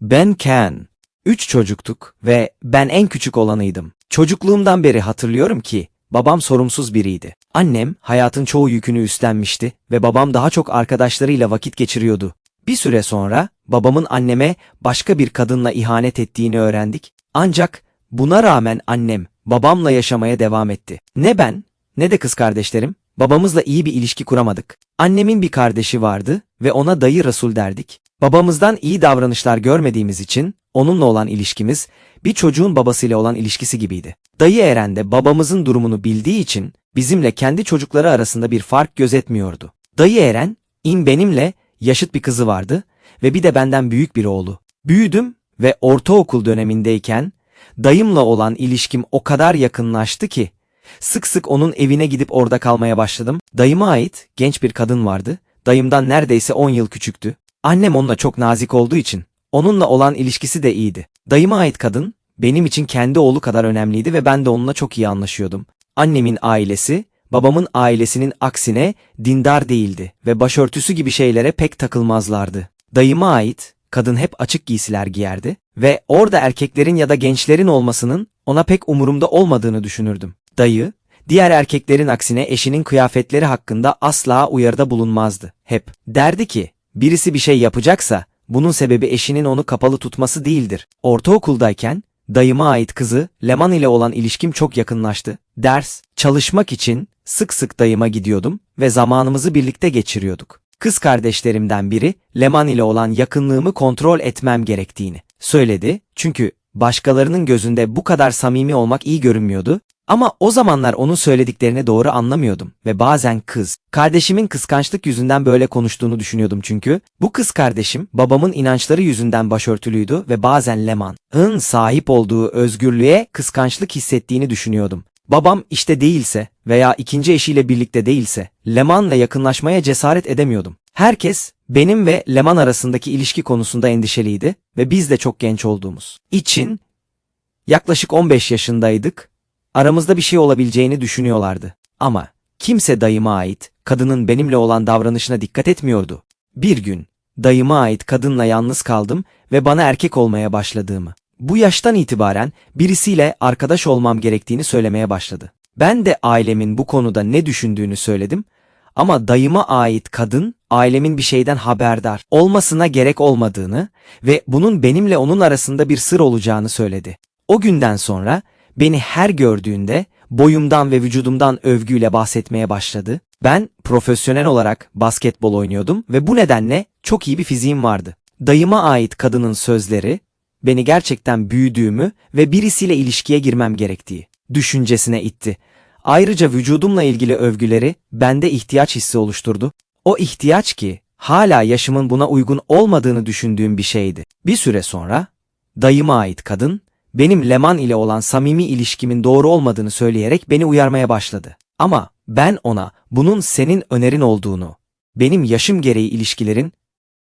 Ben Ken. Üç çocuktuk ve ben en küçük olanıydım. Çocukluğumdan beri hatırlıyorum ki babam sorumsuz biriydi. Annem hayatın çoğu yükünü üstlenmişti ve babam daha çok arkadaşlarıyla vakit geçiriyordu. Bir süre sonra babamın anneme başka bir kadınla ihanet ettiğini öğrendik. Ancak buna rağmen annem babamla yaşamaya devam etti. Ne ben ne de kız kardeşlerim babamızla iyi bir ilişki kuramadık. Annemin bir kardeşi vardı ve ona dayı Resul derdik. Babamızdan iyi davranışlar görmediğimiz için onunla olan ilişkimiz bir çocuğun babasıyla olan ilişkisi gibiydi. Dayı Eren de babamızın durumunu bildiği için bizimle kendi çocukları arasında bir fark gözetmiyordu. Dayı Eren, in benimle yaşıt bir kızı vardı ve bir de benden büyük bir oğlu. Büyüdüm ve ortaokul dönemindeyken dayımla olan ilişkim o kadar yakınlaştı ki sık sık onun evine gidip orada kalmaya başladım. Dayıma ait genç bir kadın vardı. Dayımdan neredeyse 10 yıl küçüktü. Annem onunla çok nazik olduğu için onunla olan ilişkisi de iyiydi. Dayıma ait kadın benim için kendi oğlu kadar önemliydi ve ben de onunla çok iyi anlaşıyordum. Annemin ailesi babamın ailesinin aksine dindar değildi ve başörtüsü gibi şeylere pek takılmazlardı. Dayıma ait kadın hep açık giysiler giyerdi ve orada erkeklerin ya da gençlerin olmasının ona pek umurumda olmadığını düşünürdüm. Dayı, diğer erkeklerin aksine eşinin kıyafetleri hakkında asla uyarıda bulunmazdı. Hep derdi ki, birisi bir şey yapacaksa bunun sebebi eşinin onu kapalı tutması değildir. Ortaokuldayken dayıma ait kızı Leman ile olan ilişkim çok yakınlaştı. Ders, çalışmak için sık sık dayıma gidiyordum ve zamanımızı birlikte geçiriyorduk. Kız kardeşlerimden biri Leman ile olan yakınlığımı kontrol etmem gerektiğini söyledi. Çünkü başkalarının gözünde bu kadar samimi olmak iyi görünmüyordu ama o zamanlar onun söylediklerini doğru anlamıyordum ve bazen kız, kardeşimin kıskançlık yüzünden böyle konuştuğunu düşünüyordum çünkü bu kız kardeşim babamın inançları yüzünden başörtülüydü ve bazen Leman'ın sahip olduğu özgürlüğe kıskançlık hissettiğini düşünüyordum. Babam işte değilse veya ikinci eşiyle birlikte değilse Leman'la yakınlaşmaya cesaret edemiyordum. Herkes benim ve Leman arasındaki ilişki konusunda endişeliydi ve biz de çok genç olduğumuz için yaklaşık 15 yaşındaydık aramızda bir şey olabileceğini düşünüyorlardı. Ama kimse dayıma ait kadının benimle olan davranışına dikkat etmiyordu. Bir gün dayıma ait kadınla yalnız kaldım ve bana erkek olmaya başladığımı. Bu yaştan itibaren birisiyle arkadaş olmam gerektiğini söylemeye başladı. Ben de ailemin bu konuda ne düşündüğünü söyledim ama dayıma ait kadın ailemin bir şeyden haberdar olmasına gerek olmadığını ve bunun benimle onun arasında bir sır olacağını söyledi. O günden sonra beni her gördüğünde boyumdan ve vücudumdan övgüyle bahsetmeye başladı. Ben profesyonel olarak basketbol oynuyordum ve bu nedenle çok iyi bir fiziğim vardı. Dayıma ait kadının sözleri beni gerçekten büyüdüğümü ve birisiyle ilişkiye girmem gerektiği düşüncesine itti. Ayrıca vücudumla ilgili övgüleri bende ihtiyaç hissi oluşturdu. O ihtiyaç ki hala yaşımın buna uygun olmadığını düşündüğüm bir şeydi. Bir süre sonra dayıma ait kadın benim Leman ile olan samimi ilişkimin doğru olmadığını söyleyerek beni uyarmaya başladı. Ama ben ona bunun senin önerin olduğunu, benim yaşım gereği ilişkilerin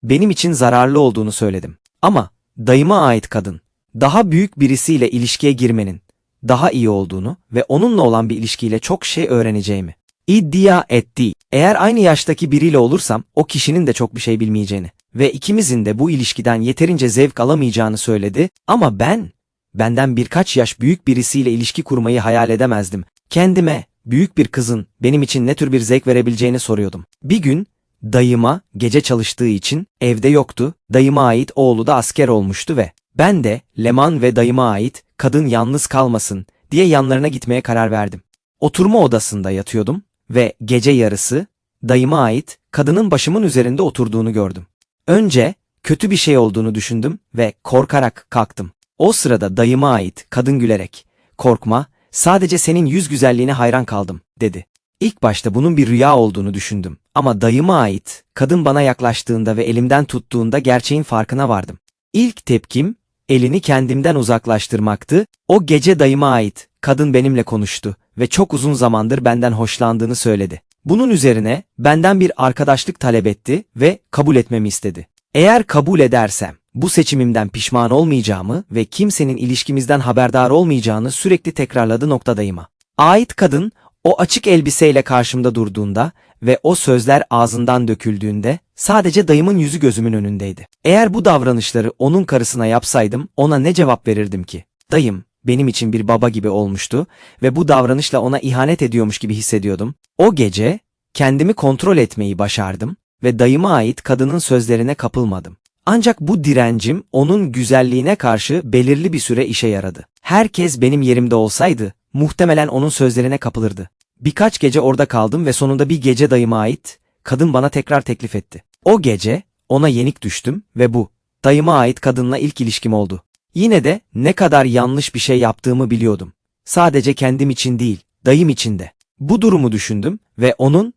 benim için zararlı olduğunu söyledim. Ama dayıma ait kadın, daha büyük birisiyle ilişkiye girmenin daha iyi olduğunu ve onunla olan bir ilişkiyle çok şey öğreneceğimi iddia etti. Eğer aynı yaştaki biriyle olursam o kişinin de çok bir şey bilmeyeceğini ve ikimizin de bu ilişkiden yeterince zevk alamayacağını söyledi ama ben benden birkaç yaş büyük birisiyle ilişki kurmayı hayal edemezdim. Kendime büyük bir kızın benim için ne tür bir zevk verebileceğini soruyordum. Bir gün dayıma gece çalıştığı için evde yoktu. Dayıma ait oğlu da asker olmuştu ve ben de Leman ve dayıma ait kadın yalnız kalmasın diye yanlarına gitmeye karar verdim. Oturma odasında yatıyordum ve gece yarısı dayıma ait kadının başımın üzerinde oturduğunu gördüm. Önce kötü bir şey olduğunu düşündüm ve korkarak kalktım. O sırada dayıma ait kadın gülerek, korkma, sadece senin yüz güzelliğine hayran kaldım, dedi. İlk başta bunun bir rüya olduğunu düşündüm. Ama dayıma ait, kadın bana yaklaştığında ve elimden tuttuğunda gerçeğin farkına vardım. İlk tepkim, elini kendimden uzaklaştırmaktı. O gece dayıma ait, kadın benimle konuştu ve çok uzun zamandır benden hoşlandığını söyledi. Bunun üzerine benden bir arkadaşlık talep etti ve kabul etmemi istedi. Eğer kabul edersem, bu seçimimden pişman olmayacağımı ve kimsenin ilişkimizden haberdar olmayacağını sürekli tekrarladı noktadayıma. Ait kadın o açık elbiseyle karşımda durduğunda ve o sözler ağzından döküldüğünde sadece dayımın yüzü gözümün önündeydi. Eğer bu davranışları onun karısına yapsaydım ona ne cevap verirdim ki? Dayım benim için bir baba gibi olmuştu ve bu davranışla ona ihanet ediyormuş gibi hissediyordum. O gece kendimi kontrol etmeyi başardım ve dayıma ait kadının sözlerine kapılmadım. Ancak bu direncim onun güzelliğine karşı belirli bir süre işe yaradı. Herkes benim yerimde olsaydı muhtemelen onun sözlerine kapılırdı. Birkaç gece orada kaldım ve sonunda bir gece dayıma ait kadın bana tekrar teklif etti. O gece ona yenik düştüm ve bu dayıma ait kadınla ilk ilişkim oldu. Yine de ne kadar yanlış bir şey yaptığımı biliyordum. Sadece kendim için değil, dayım için de. Bu durumu düşündüm ve onun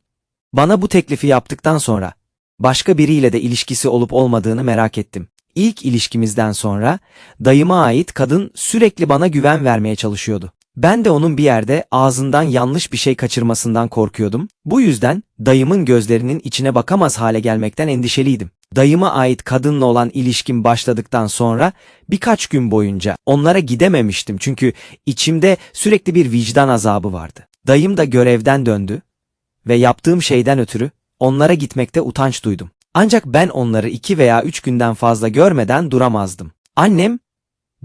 bana bu teklifi yaptıktan sonra başka biriyle de ilişkisi olup olmadığını merak ettim. İlk ilişkimizden sonra dayıma ait kadın sürekli bana güven vermeye çalışıyordu. Ben de onun bir yerde ağzından yanlış bir şey kaçırmasından korkuyordum. Bu yüzden dayımın gözlerinin içine bakamaz hale gelmekten endişeliydim. Dayıma ait kadınla olan ilişkim başladıktan sonra birkaç gün boyunca onlara gidememiştim çünkü içimde sürekli bir vicdan azabı vardı. Dayım da görevden döndü ve yaptığım şeyden ötürü onlara gitmekte utanç duydum. Ancak ben onları iki veya üç günden fazla görmeden duramazdım. Annem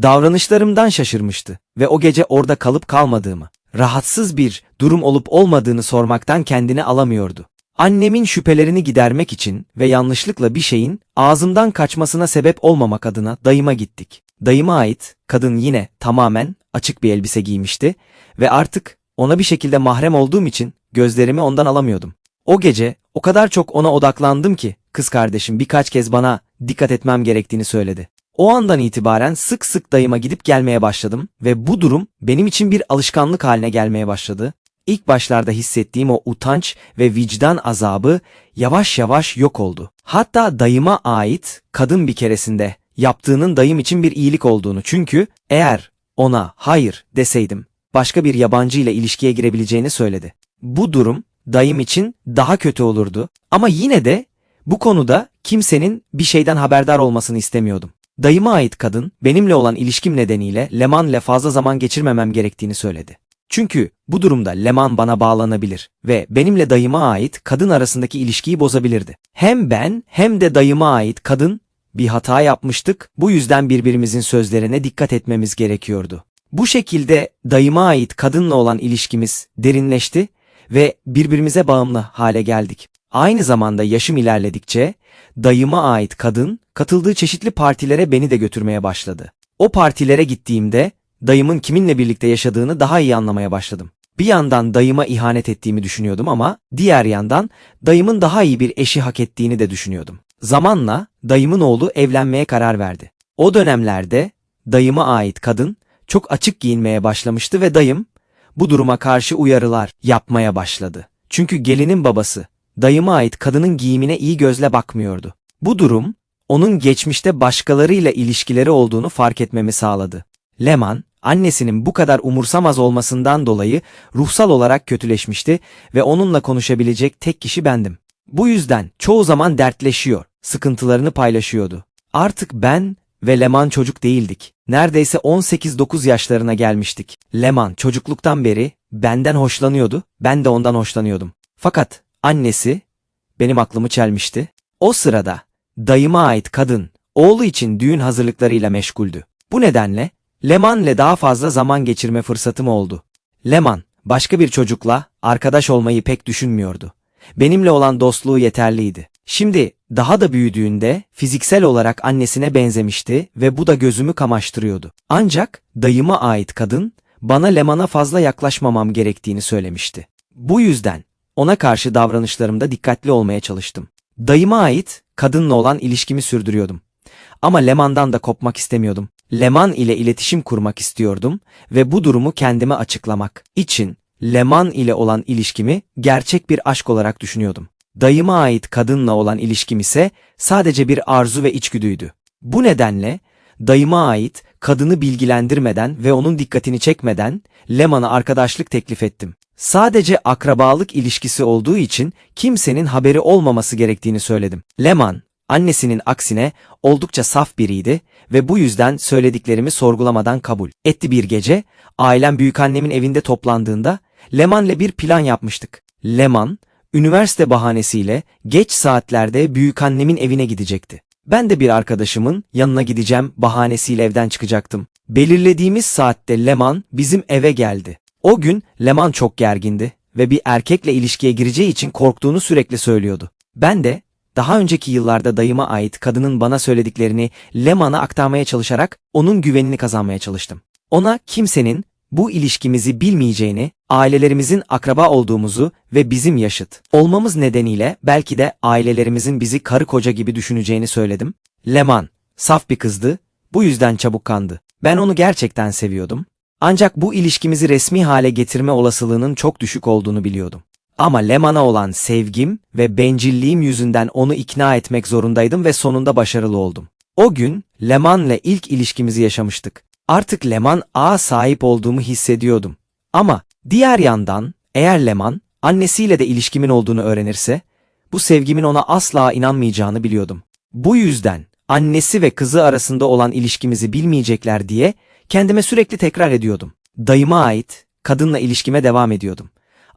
davranışlarımdan şaşırmıştı ve o gece orada kalıp kalmadığımı, rahatsız bir durum olup olmadığını sormaktan kendini alamıyordu. Annemin şüphelerini gidermek için ve yanlışlıkla bir şeyin ağzımdan kaçmasına sebep olmamak adına dayıma gittik. Dayıma ait kadın yine tamamen açık bir elbise giymişti ve artık ona bir şekilde mahrem olduğum için gözlerimi ondan alamıyordum. O gece o kadar çok ona odaklandım ki kız kardeşim birkaç kez bana dikkat etmem gerektiğini söyledi. O andan itibaren sık sık dayıma gidip gelmeye başladım ve bu durum benim için bir alışkanlık haline gelmeye başladı. İlk başlarda hissettiğim o utanç ve vicdan azabı yavaş yavaş yok oldu. Hatta dayıma ait kadın bir keresinde yaptığının dayım için bir iyilik olduğunu çünkü eğer ona hayır deseydim başka bir yabancı ile ilişkiye girebileceğini söyledi. Bu durum dayım için daha kötü olurdu ama yine de bu konuda kimsenin bir şeyden haberdar olmasını istemiyordum. Dayıma ait kadın benimle olan ilişkim nedeniyle Leman ile fazla zaman geçirmemem gerektiğini söyledi. Çünkü bu durumda Leman bana bağlanabilir ve benimle dayıma ait kadın arasındaki ilişkiyi bozabilirdi. Hem ben hem de dayıma ait kadın bir hata yapmıştık, bu yüzden birbirimizin sözlerine dikkat etmemiz gerekiyordu. Bu şekilde dayıma ait kadınla olan ilişkimiz derinleşti ve birbirimize bağımlı hale geldik. Aynı zamanda yaşım ilerledikçe dayıma ait kadın katıldığı çeşitli partilere beni de götürmeye başladı. O partilere gittiğimde dayımın kiminle birlikte yaşadığını daha iyi anlamaya başladım. Bir yandan dayıma ihanet ettiğimi düşünüyordum ama diğer yandan dayımın daha iyi bir eşi hak ettiğini de düşünüyordum. Zamanla dayımın oğlu evlenmeye karar verdi. O dönemlerde dayıma ait kadın çok açık giyinmeye başlamıştı ve dayım bu duruma karşı uyarılar yapmaya başladı. Çünkü gelinin babası dayıma ait kadının giyimine iyi gözle bakmıyordu. Bu durum onun geçmişte başkalarıyla ilişkileri olduğunu fark etmemi sağladı. Leman, annesinin bu kadar umursamaz olmasından dolayı ruhsal olarak kötüleşmişti ve onunla konuşabilecek tek kişi bendim. Bu yüzden çoğu zaman dertleşiyor, sıkıntılarını paylaşıyordu. Artık ben ve Leman çocuk değildik. Neredeyse 18-9 yaşlarına gelmiştik. Leman çocukluktan beri benden hoşlanıyordu, ben de ondan hoşlanıyordum. Fakat annesi benim aklımı çelmişti. O sırada dayıma ait kadın oğlu için düğün hazırlıklarıyla meşguldü. Bu nedenle Leman ile daha fazla zaman geçirme fırsatım oldu. Leman başka bir çocukla arkadaş olmayı pek düşünmüyordu. Benimle olan dostluğu yeterliydi. Şimdi daha da büyüdüğünde fiziksel olarak annesine benzemişti ve bu da gözümü kamaştırıyordu. Ancak dayıma ait kadın bana Leman'a fazla yaklaşmamam gerektiğini söylemişti. Bu yüzden ona karşı davranışlarımda dikkatli olmaya çalıştım. Dayıma ait kadınla olan ilişkimi sürdürüyordum. Ama Leman'dan da kopmak istemiyordum. Leman ile iletişim kurmak istiyordum ve bu durumu kendime açıklamak için Leman ile olan ilişkimi gerçek bir aşk olarak düşünüyordum. Dayıma ait kadınla olan ilişkim ise sadece bir arzu ve içgüdüydü. Bu nedenle dayıma ait kadını bilgilendirmeden ve onun dikkatini çekmeden Leman'a arkadaşlık teklif ettim. Sadece akrabalık ilişkisi olduğu için kimsenin haberi olmaması gerektiğini söyledim. Leman, annesinin aksine oldukça saf biriydi ve bu yüzden söylediklerimi sorgulamadan kabul etti bir gece. Ailem büyükannemin evinde toplandığında Leman'le bir plan yapmıştık. Leman, üniversite bahanesiyle geç saatlerde büyükannemin evine gidecekti. Ben de bir arkadaşımın yanına gideceğim bahanesiyle evden çıkacaktım. Belirlediğimiz saatte Leman bizim eve geldi. O gün Leman çok gergindi ve bir erkekle ilişkiye gireceği için korktuğunu sürekli söylüyordu. Ben de daha önceki yıllarda dayıma ait kadının bana söylediklerini Leman'a aktarmaya çalışarak onun güvenini kazanmaya çalıştım. Ona kimsenin bu ilişkimizi bilmeyeceğini, ailelerimizin akraba olduğumuzu ve bizim yaşıt olmamız nedeniyle belki de ailelerimizin bizi karı koca gibi düşüneceğini söyledim. Leman, saf bir kızdı, bu yüzden çabuk kandı. Ben onu gerçekten seviyordum. Ancak bu ilişkimizi resmi hale getirme olasılığının çok düşük olduğunu biliyordum. Ama Leman'a olan sevgim ve bencilliğim yüzünden onu ikna etmek zorundaydım ve sonunda başarılı oldum. O gün Leman'le ilk ilişkimizi yaşamıştık. Artık Leman ağa sahip olduğumu hissediyordum. Ama diğer yandan eğer Leman annesiyle de ilişkimin olduğunu öğrenirse bu sevgimin ona asla inanmayacağını biliyordum. Bu yüzden annesi ve kızı arasında olan ilişkimizi bilmeyecekler diye kendime sürekli tekrar ediyordum. Dayıma ait kadınla ilişkime devam ediyordum.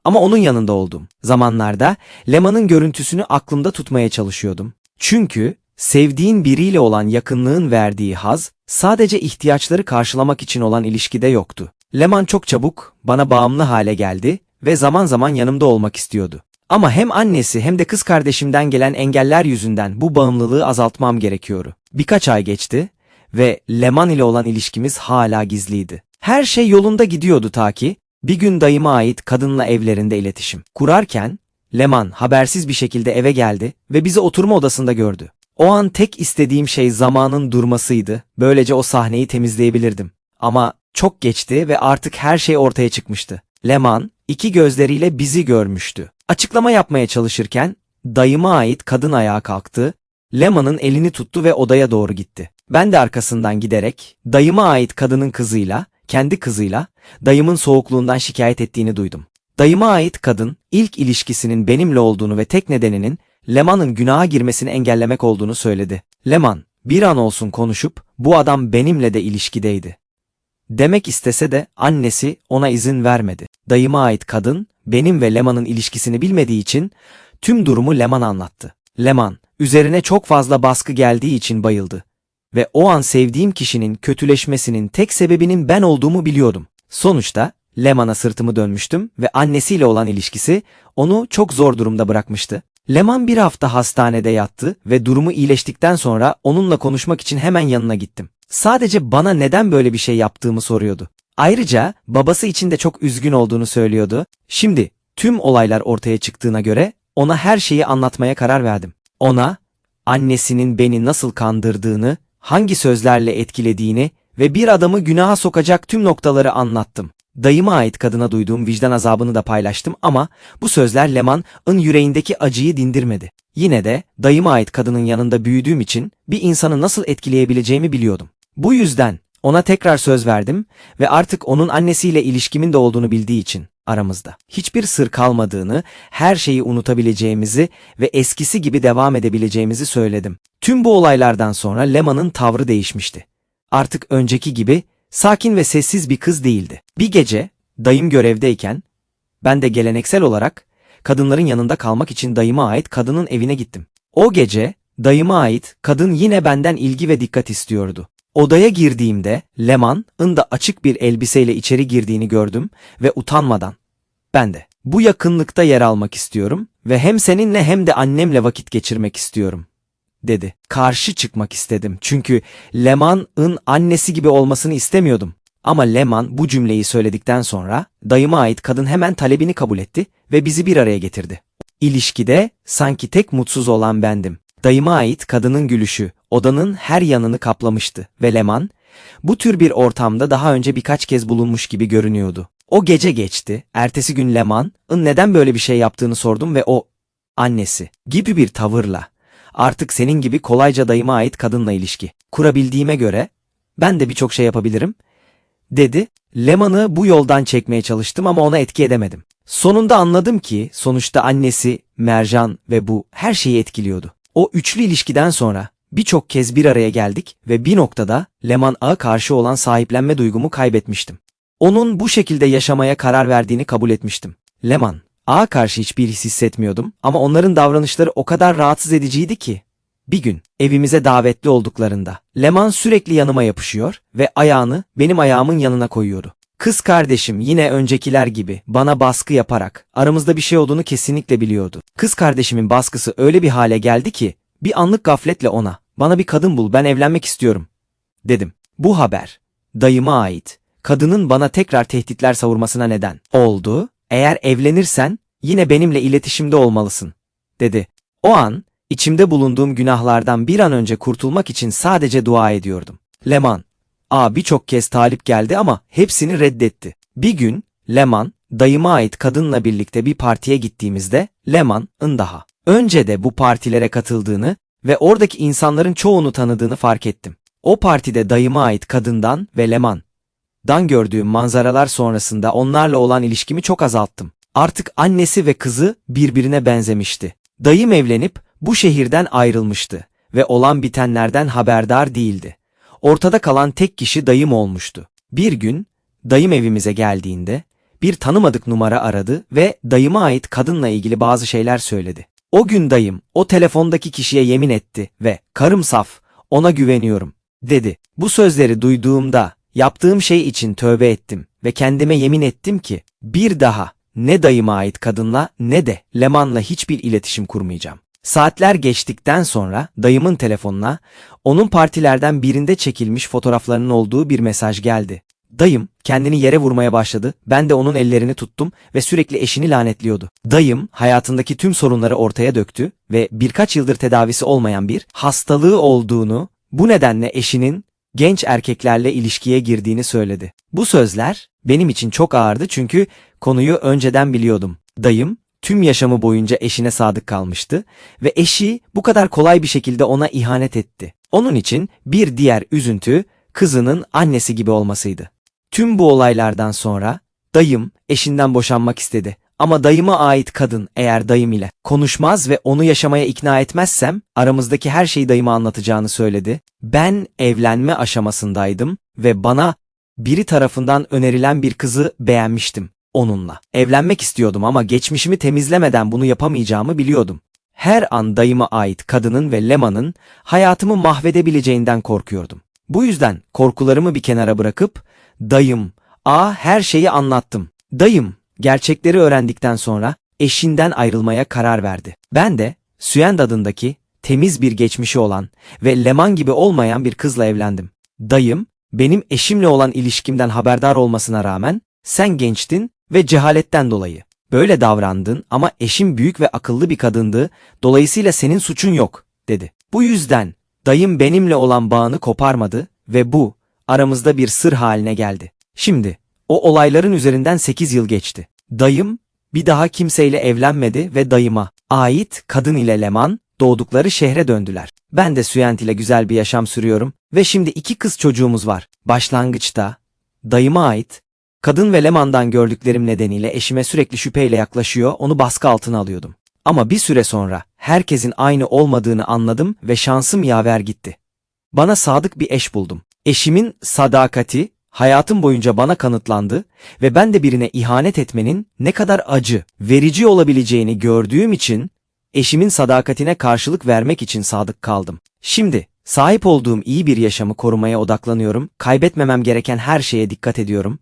Ama onun yanında olduğum zamanlarda Leman'ın görüntüsünü aklımda tutmaya çalışıyordum. Çünkü sevdiğin biriyle olan yakınlığın verdiği haz sadece ihtiyaçları karşılamak için olan ilişkide yoktu. Leman çok çabuk bana bağımlı hale geldi ve zaman zaman yanımda olmak istiyordu. Ama hem annesi hem de kız kardeşimden gelen engeller yüzünden bu bağımlılığı azaltmam gerekiyordu. Birkaç ay geçti ve Leman ile olan ilişkimiz hala gizliydi. Her şey yolunda gidiyordu ta ki bir gün dayıma ait kadınla evlerinde iletişim kurarken Leman habersiz bir şekilde eve geldi ve bizi oturma odasında gördü. O an tek istediğim şey zamanın durmasıydı. Böylece o sahneyi temizleyebilirdim. Ama çok geçti ve artık her şey ortaya çıkmıştı. Leman iki gözleriyle bizi görmüştü. Açıklama yapmaya çalışırken dayıma ait kadın ayağa kalktı. Leman'ın elini tuttu ve odaya doğru gitti. Ben de arkasından giderek dayıma ait kadının kızıyla, kendi kızıyla dayımın soğukluğundan şikayet ettiğini duydum. Dayıma ait kadın ilk ilişkisinin benimle olduğunu ve tek nedeninin Leman'ın günaha girmesini engellemek olduğunu söyledi. Leman bir an olsun konuşup bu adam benimle de ilişkideydi. Demek istese de annesi ona izin vermedi. Dayıma ait kadın benim ve Leman'ın ilişkisini bilmediği için tüm durumu Leman anlattı. Leman üzerine çok fazla baskı geldiği için bayıldı. Ve o an sevdiğim kişinin kötüleşmesinin tek sebebinin ben olduğumu biliyordum. Sonuçta Leman'a sırtımı dönmüştüm ve annesiyle olan ilişkisi onu çok zor durumda bırakmıştı. Leman bir hafta hastanede yattı ve durumu iyileştikten sonra onunla konuşmak için hemen yanına gittim. Sadece bana neden böyle bir şey yaptığımı soruyordu. Ayrıca babası için de çok üzgün olduğunu söylüyordu. Şimdi tüm olaylar ortaya çıktığına göre ona her şeyi anlatmaya karar verdim. Ona annesinin beni nasıl kandırdığını, hangi sözlerle etkilediğini ve bir adamı günaha sokacak tüm noktaları anlattım. Dayıma ait kadına duyduğum vicdan azabını da paylaştım ama bu sözler Leman'ın yüreğindeki acıyı dindirmedi. Yine de dayıma ait kadının yanında büyüdüğüm için bir insanı nasıl etkileyebileceğimi biliyordum. Bu yüzden ona tekrar söz verdim ve artık onun annesiyle ilişkimin de olduğunu bildiği için aramızda. Hiçbir sır kalmadığını, her şeyi unutabileceğimizi ve eskisi gibi devam edebileceğimizi söyledim. Tüm bu olaylardan sonra Leman'ın tavrı değişmişti. Artık önceki gibi sakin ve sessiz bir kız değildi. Bir gece dayım görevdeyken ben de geleneksel olarak kadınların yanında kalmak için dayıma ait kadının evine gittim. O gece dayıma ait kadın yine benden ilgi ve dikkat istiyordu. Odaya girdiğimde Leman'ın da açık bir elbiseyle içeri girdiğini gördüm ve utanmadan ben de bu yakınlıkta yer almak istiyorum ve hem seninle hem de annemle vakit geçirmek istiyorum dedi. Karşı çıkmak istedim çünkü Leman'ın annesi gibi olmasını istemiyordum. Ama Leman bu cümleyi söyledikten sonra dayıma ait kadın hemen talebini kabul etti ve bizi bir araya getirdi. İlişkide sanki tek mutsuz olan bendim. Dayıma ait kadının gülüşü odanın her yanını kaplamıştı ve Leman bu tür bir ortamda daha önce birkaç kez bulunmuş gibi görünüyordu. O gece geçti. Ertesi gün Leman'ın neden böyle bir şey yaptığını sordum ve o annesi gibi bir tavırla artık senin gibi kolayca dayıma ait kadınla ilişki kurabildiğime göre ben de birçok şey yapabilirim dedi. Leman'ı bu yoldan çekmeye çalıştım ama ona etki edemedim. Sonunda anladım ki sonuçta annesi, Mercan ve bu her şeyi etkiliyordu. O üçlü ilişkiden sonra birçok kez bir araya geldik ve bir noktada Leman Ağa karşı olan sahiplenme duygumu kaybetmiştim. Onun bu şekilde yaşamaya karar verdiğini kabul etmiştim. Leman, Ağa karşı hiçbir his hissetmiyordum ama onların davranışları o kadar rahatsız ediciydi ki. Bir gün evimize davetli olduklarında Leman sürekli yanıma yapışıyor ve ayağını benim ayağımın yanına koyuyordu. Kız kardeşim yine öncekiler gibi bana baskı yaparak aramızda bir şey olduğunu kesinlikle biliyordu. Kız kardeşimin baskısı öyle bir hale geldi ki bir anlık gafletle ona bana bir kadın bul ben evlenmek istiyorum dedim. Bu haber dayıma ait. Kadının bana tekrar tehditler savurmasına neden oldu. Eğer evlenirsen yine benimle iletişimde olmalısın dedi. O an içimde bulunduğum günahlardan bir an önce kurtulmak için sadece dua ediyordum. Leman, a birçok kez talip geldi ama hepsini reddetti. Bir gün Leman, dayıma ait kadınla birlikte bir partiye gittiğimizde Leman'ın daha önce de bu partilere katıldığını ve oradaki insanların çoğunu tanıdığını fark ettim. O partide dayıma ait kadından ve Leman dan gördüğüm manzaralar sonrasında onlarla olan ilişkimi çok azalttım. Artık annesi ve kızı birbirine benzemişti. Dayım evlenip bu şehirden ayrılmıştı ve olan bitenlerden haberdar değildi. Ortada kalan tek kişi dayım olmuştu. Bir gün dayım evimize geldiğinde bir tanımadık numara aradı ve dayıma ait kadınla ilgili bazı şeyler söyledi. O gün dayım o telefondaki kişiye yemin etti ve karım saf, ona güveniyorum dedi. Bu sözleri duyduğumda yaptığım şey için tövbe ettim ve kendime yemin ettim ki bir daha ne dayıma ait kadınla ne de Leman'la hiçbir iletişim kurmayacağım. Saatler geçtikten sonra dayımın telefonuna onun partilerden birinde çekilmiş fotoğraflarının olduğu bir mesaj geldi. Dayım kendini yere vurmaya başladı. Ben de onun ellerini tuttum ve sürekli eşini lanetliyordu. Dayım hayatındaki tüm sorunları ortaya döktü ve birkaç yıldır tedavisi olmayan bir hastalığı olduğunu, bu nedenle eşinin genç erkeklerle ilişkiye girdiğini söyledi. Bu sözler benim için çok ağırdı çünkü konuyu önceden biliyordum. Dayım tüm yaşamı boyunca eşine sadık kalmıştı ve eşi bu kadar kolay bir şekilde ona ihanet etti. Onun için bir diğer üzüntü kızının annesi gibi olmasıydı. Tüm bu olaylardan sonra dayım eşinden boşanmak istedi. Ama dayıma ait kadın eğer dayım ile konuşmaz ve onu yaşamaya ikna etmezsem aramızdaki her şeyi dayıma anlatacağını söyledi. Ben evlenme aşamasındaydım ve bana biri tarafından önerilen bir kızı beğenmiştim onunla. Evlenmek istiyordum ama geçmişimi temizlemeden bunu yapamayacağımı biliyordum. Her an dayıma ait kadının ve Leman'ın hayatımı mahvedebileceğinden korkuyordum. Bu yüzden korkularımı bir kenara bırakıp dayım, a her şeyi anlattım. Dayım gerçekleri öğrendikten sonra eşinden ayrılmaya karar verdi. Ben de Süend adındaki temiz bir geçmişi olan ve Leman gibi olmayan bir kızla evlendim. Dayım benim eşimle olan ilişkimden haberdar olmasına rağmen sen gençtin ve cehaletten dolayı böyle davrandın ama eşim büyük ve akıllı bir kadındı dolayısıyla senin suçun yok dedi. Bu yüzden dayım benimle olan bağını koparmadı ve bu aramızda bir sır haline geldi. Şimdi o olayların üzerinden 8 yıl geçti. Dayım bir daha kimseyle evlenmedi ve dayıma ait kadın ile Leman doğdukları şehre döndüler. Ben de Süyent ile güzel bir yaşam sürüyorum ve şimdi iki kız çocuğumuz var. Başlangıçta dayıma ait kadın ve Leman'dan gördüklerim nedeniyle eşime sürekli şüpheyle yaklaşıyor, onu baskı altına alıyordum. Ama bir süre sonra herkesin aynı olmadığını anladım ve şansım yaver gitti. Bana sadık bir eş buldum. Eşimin sadakati hayatım boyunca bana kanıtlandı ve ben de birine ihanet etmenin ne kadar acı, verici olabileceğini gördüğüm için eşimin sadakatine karşılık vermek için sadık kaldım. Şimdi sahip olduğum iyi bir yaşamı korumaya odaklanıyorum, kaybetmemem gereken her şeye dikkat ediyorum